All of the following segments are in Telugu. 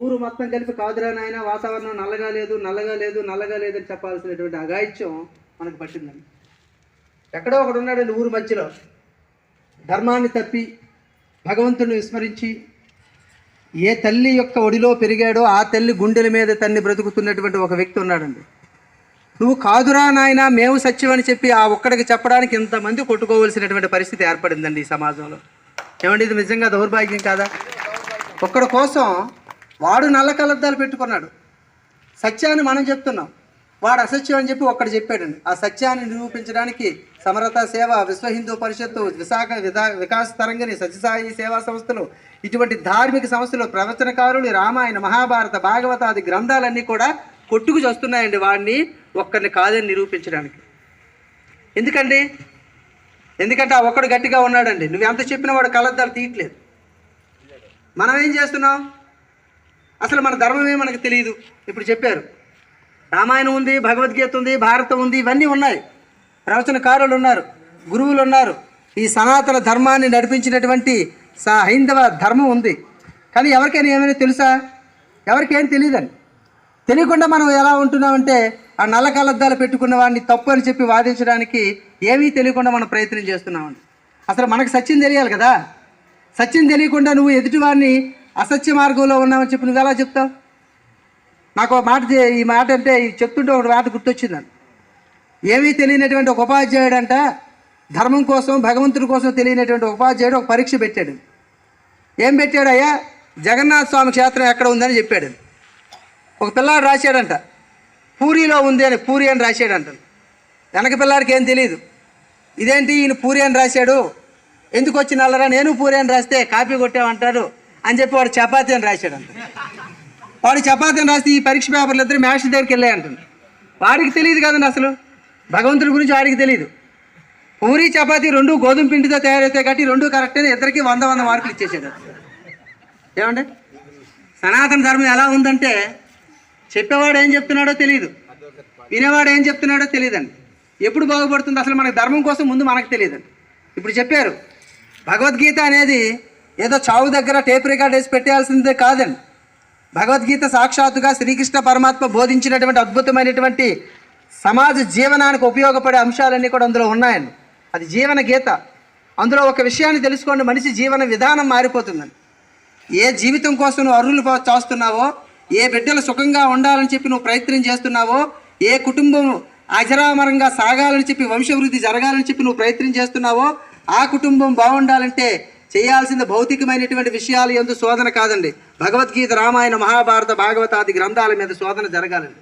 ఊరు మొత్తం కలిపి కాదురా నాయన వాతావరణం నల్లగా లేదు నల్లగా లేదు నల్లగా లేదని చెప్పాల్సినటువంటి అగాయిత్యం మనకు పట్టిందండి. ఎక్కడో ఒకడు ఉన్నాడండి ఊరు మధ్యలో. ధర్మాన్ని తప్పి భగవంతుని విస్మరించి ఏ తల్లి యొక్క ఒడిలో పెరిగాడో ఆ తల్లి గుండెల మీద తన్ని బ్రతుకుతున్నటువంటి ఒక వ్యక్తి ఉన్నాడండి. నువ్వు కాదురా నాయన మేము సత్యమని చెప్పి ఆ ఒక్కడికి చెప్పడానికి ఇంతమంది కొట్టుకోవలసినటువంటి పరిస్థితి ఏర్పడిందండి ఈ సమాజంలో. ఏమండి ఇది నిజంగా దౌర్భాగ్యం కాదా? ఒక్కడి కోసం వాడు నల్ల కలద్దాలు పెట్టుకున్నాడు. సత్యాన్ని మనం చెప్తున్నాం. వాడు అసత్యం అని చెప్పి ఒక్కడు చెప్పాడండి. ఆ సత్యాన్ని నిరూపించడానికి సమరత సేవ విశ్వ హిందూ పరిషత్తు విశాఖ విధా వికాస్ తరంగిణి సత్యసాయి సేవా సంస్థలు ఇటువంటి ధార్మిక సంస్థలు ప్రవచనకారులు రామాయణ మహాభారత భాగవతాది గ్రంథాలన్నీ కూడా కొట్టుకు చేస్తున్నాయండి వాడిని ఒక్కరిని కాదని నిరూపించడానికి. ఎందుకండి? ఎందుకంటే ఆ ఒక్కడు గట్టిగా ఉన్నాడండి. నువ్వు ఎంత చెప్పినా వాడు కలద్దాలు తీయట్లేదు. మనం ఏం చేస్తున్నాం? అసలు మన ధర్మమే మనకు తెలియదు. ఇప్పుడు చెప్పారు. రామాయణం ఉంది భగవద్గీత ఉంది భారతం ఉంది ఇవన్నీ ఉన్నాయి. ప్రవచనకారులు ఉన్నారు గురువులు ఉన్నారు. ఈ సనాతన ధర్మాన్ని నడిపించినటువంటి సా హైందవ ధర్మం ఉంది. కానీ ఎవరికైనా ఏమైనా తెలుసా? ఎవరికేం తెలియదండి తెలియకుండా మనం ఎలా ఉంటున్నామంటే ఆ నల్ల కలద్దాలు పెట్టుకున్న వాడిని తప్పు అని చెప్పి వాదించడానికి ఏమీ తెలియకుండా మనం ప్రయత్నం చేస్తున్నామండి. అసలు మనకు సత్యం తెలియాలి కదా? సత్యం తెలియకుండా నువ్వు ఎదుటివాడిని అసత్య మార్గంలో ఉన్నామని చెప్పి నువ్వు ఎలా చెప్తావు? నాకు ఒక మాట ఈ మాట అంటే ఈ చెప్తుంటే ఒక మాట గుర్తొచ్చిందని ఏమీ తెలియనటువంటి ఒక ఉపాధ్యాయుడు అంట ధర్మం కోసం భగవంతుడి కోసం తెలియనటువంటి ఉపాధ్యాయుడు ఒక పరీక్ష పెట్టాడు. ఏం పెట్టాడు అయ్యా? జగన్నాథ స్వామి క్షేత్రం ఎక్కడ ఉందని చెప్పాడు. ఒక పిల్లాడు రాశాడంట. పూరిలో ఉంది అని పూరి అని రాశాడంట. వెనక పిల్లాడికి ఏం తెలియదు ఇదేంటి ఈయన పూరి అని రాశాడు? ఎందుకు వచ్చిన నల్లరా? నేను పూరి అని రాస్తే కాపీ కొట్టామంటాడు అని చెప్పి వాడు చపాతి అని రాశాడంట. వాడు చపాతి అని రాస్తే ఈ పరీక్ష పేపర్లు ఇద్దరు మ్యాథ్స్ దగ్గరికి వెళ్ళాయంటుంది వాడికి తెలియదు కదండి అసలు. భగవంతుడి గురించి వాడికి తెలియదు పూరి చపాతి రెండు గోధుమ పిండితో తయారైతే కాబట్టి రెండు కరెక్ట్ అని ఇద్దరికి వంద వంద మార్కులు ఇచ్చేసాడు ఏమండి? సనాతన ధర్మం ఎలా ఉందంటే చెప్పేవాడు ఏం చెప్తున్నాడో తెలియదు వినేవాడు ఏం చెప్తున్నాడో తెలియదండి ఎప్పుడు బాగుపడుతుంది? అసలు మనకి ధర్మం కోసం ముందు మనకు తెలియదండి. ఇప్పుడు చెప్పారు. భగవద్గీత అనేది ఏదో చావు దగ్గర టేప్ రికార్డ్ వేసి పెట్టేయాల్సిందే కాదండి. భగవద్గీత సాక్షాత్తుగా శ్రీకృష్ణ పరమాత్మ బోధించినటువంటి అద్భుతమైనటువంటి సమాజ జీవనానికి ఉపయోగపడే అంశాలన్నీ కూడా అందులో ఉన్నాయండి. అది జీవన గీత. అందులో ఒక విషయాన్ని తెలుసుకోండి. మనిషి జీవన విధానం మారిపోతుందండి. ఏ జీవితం కోసం నువ్వు అర్హులు చేస్తున్నావో ఏ బిడ్డలు సుఖంగా ఉండాలని చెప్పి నువ్వు ప్రయత్నం చేస్తున్నావో ఏ కుటుంబం అజరామరంగా సాగాలని చెప్పి వంశవృద్ధి జరగాలని చెప్పి నువ్వు ప్రయత్నం చేస్తున్నావో ఆ కుటుంబం బాగుండాలంటే చేయాల్సింది భౌతికమైనటువంటి విషయాలు ఎందు శోధన కాదండి. భగవద్గీత రామాయణ మహాభారత భాగవతాది గ్రంథాల మీద శోధన జరగాలండి.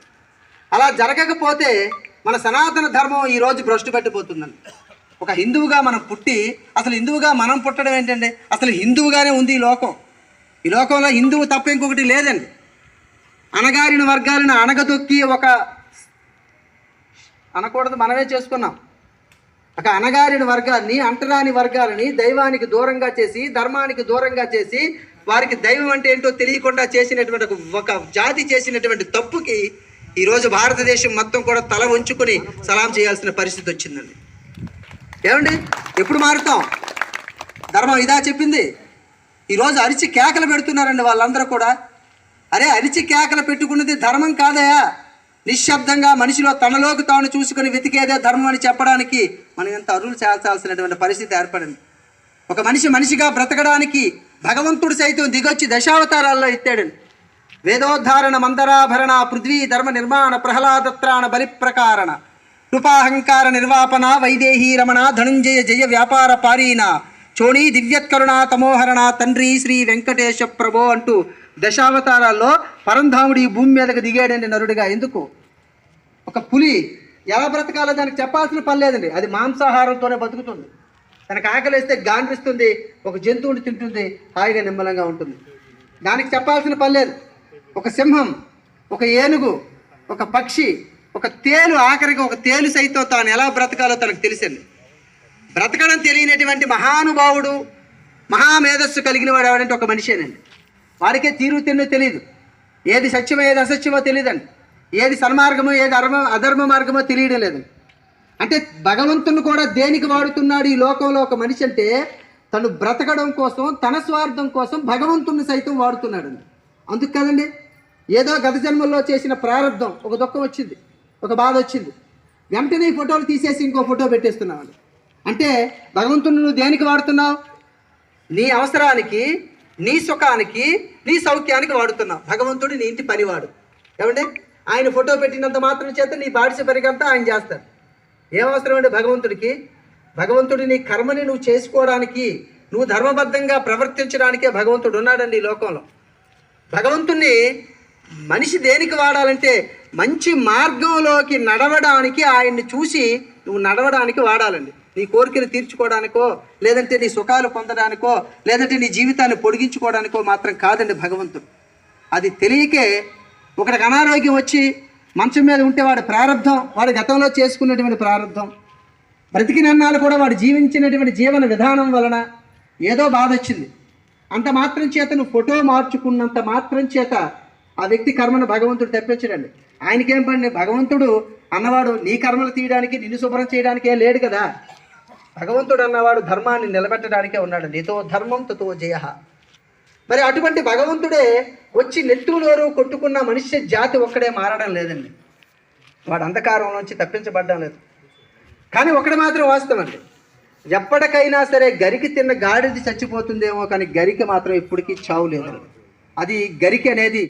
అలా జరగకపోతే మన సనాతన ధర్మం ఈరోజు భ్రష్టు పెట్టిపోతుందండి. ఒక హిందువుగా మనం పుట్టి అసలు హిందువుగా మనం పుట్టడం ఏంటండి? అసలు హిందువుగానే ఉంది ఈ లోకం. ఈ లోకంలో హిందువు తప్ప ఇంకొకటి లేదండి. అణగారిన వర్గాలను అణగదొక్కి ఒక అనకూడదు మనమే చేసుకున్నాం. ఒక అనగారిన వర్గాన్ని అంటరాని వర్గాలని దైవానికి దూరంగా చేసి ధర్మానికి దూరంగా చేసి వారికి దైవం అంటే ఏంటో తెలియకుండా చేసినటువంటి ఒక- జాతి చేసినటువంటి తప్పుకి ఈరోజు భారతదేశం మొత్తం కూడా తల ఉంచుకొని సలాం చేయాల్సిన పరిస్థితి వచ్చిందండి. ఏమండి? ఎప్పుడు మారుతాం? ధర్మం ఇదా చెప్పింది? ఈరోజు అరిచి కేకలు పెడుతున్నారండి వాళ్ళందరూ కూడా. అరే అరిచి కేకలు పెట్టుకున్నది ధర్మం కాదయా నిశ్శబ్దంగా మనిషిలో తనలోకి తాను చూసుకొని వెతికేదే ధర్మం అని చెప్పడానికి మనం ఎంత అరువులు చేల్చాల్సినటువంటి పరిస్థితి ఏర్పడింది. ఒక మనిషి మనిషిగా బ్రతకడానికి భగవంతుడు సైతం దిగొచ్చి దశావతారాల్లో ఎత్తాడండి. వేదోద్ధారణ మందరాభరణ పృథ్వీ ధర్మ నిర్మాణ ప్రహ్లాదత్రాణ బలిప్రకారణ. కృపాహంకార నిర్వాపన వైదేహీ రమణ ధనుంజయ జయ వ్యాపార పారీణ. చోణీ దివ్యత్కరుణ తమోహరణ తండ్రి శ్రీ వెంకటేశ ప్రభో అంటూ దశావతారాల్లో పరంధాముడి భూమి మీదకి దిగాడండి నరుడిగా. ఎందుకు? ఒక పులి ఎలా బ్రతకాలో దానికి చెప్పాల్సిన పని లేదండి. అది మాంసాహారంతోనే బతుకుతుంది. తనకు ఆకలిస్తే గాండ్రిస్తుంది ఒక జంతువుని తింటుంది హాయిగా నిమ్మలంగా ఉంటుంది. దానికి చెప్పాల్సిన పని లేదు. ఒక సింహం ఒక ఏనుగు ఒక పక్షి ఒక తేలు ఆఖరికి ఒక తేలు సైతం తాను ఎలా బ్రతకాలో తనకు తెలిసింది. బ్రతకడం తెలియనటువంటి మహానుభావుడు మహామేధస్సు కలిగిన వాడు ఎవడంటే ఒక మనిషేనండి. వారికే తీరు తిన్ను తెలియదు ఏది సత్యమో ఏది అసత్యమో తెలియదండి ఏది సన్మార్గమో ఏది అధర్మ అధర్మ మార్గమో తెలియడం లేదు. అంటే భగవంతుని కూడా దేనికి వాడుతున్నాడు ఈ లోకంలో ఒక మనిషి అంటే తను బ్రతకడం కోసం తన స్వార్థం కోసం భగవంతుని సైతం వాడుతున్నాడు అందుకు కదండి? ఏదో గత జన్మల్లో చేసిన ప్రారంధం ఒక దుఃఖం వచ్చింది ఒక బాధ వచ్చింది. వెంటనే ఈ ఫోటోలు తీసేసి ఇంకో ఫోటో పెట్టేస్తున్నామండి. అంటే భగవంతుని నువ్వు దేనికి వాడుతున్నావు? నీ అవసరానికి నీ సుఖానికి నీ సౌఖ్యానికి వాడుతున్నావు. భగవంతుడు నీ ఇంటి పనివాడు. ఏమంటే ఆయన ఫోటో పెట్టినంత మాత్రం చేత నీ బాడిస పెరిగంతా ఆయన చేస్తాడు ఏం అవసరం అండి భగవంతుడికి? భగవంతుడి నీ కర్మని నువ్వు చేసుకోవడానికి నువ్వు ధర్మబద్ధంగా ప్రవర్తించడానికే భగవంతుడు ఉన్నాడండి ఈ లోకంలో. భగవంతుణ్ణి మనిషి దేనికి వాడాలంటే మంచి మార్గంలోకి నడవడానికి ఆయన్ని చూసి నువ్వు నడవడానికి వాడాలండి. నీ కోరికలు తీర్చుకోవడానికో లేదంటే నీ సుఖాలు పొందడానికో లేదంటే నీ జీవితాన్ని పొడిగించుకోవడానికో మాత్రం కాదండి భగవంతుడు. అది తెలియకే ఒకడికి అనారోగ్యం వచ్చి మంచం మీద ఉంటే వాడి ప్రారంధం వాడి గతంలో చేసుకున్నటువంటి ప్రారంధం బ్రతికినన్నాళ్ళు కూడా వాడు జీవించినటువంటి జీవన విధానం వలన ఏదో బాధ వచ్చింది. అంత మాత్రం చేత నువ్వు ఫోటో మార్చుకున్నంత మాత్రం చేత ఆ వ్యక్తి కర్మను భగవంతుడు తెప్పించడండి. ఆయనకేం పని? భగవంతుడు అన్నవాడు నీ కర్మలు తీయడానికి నిన్ను శుభ్రం చేయడానికే లేడు కదా. భగవంతుడు అన్నవాడు ధర్మాన్ని నిలబెట్టడానికే ఉన్నాడు. నీతో ధర్మం తతో జయ. మరి అటువంటి భగవంతుడే వచ్చి నెత్తులోరు కొట్టుకున్న మనిషి జాతి ఒక్కడే మారడం లేదండి. వాడు అంధకారంలోంచి తప్పించబడ్డం లేదు. కానీ ఒకటి మాత్రం వాస్తవం అండి. ఎప్పటికైనా సరే గరికి తిన్న గాడిది చచ్చిపోతుందేమో కానీ గరికి మాత్రం ఇప్పటికీ చావు లేదు అది గరికి అనేది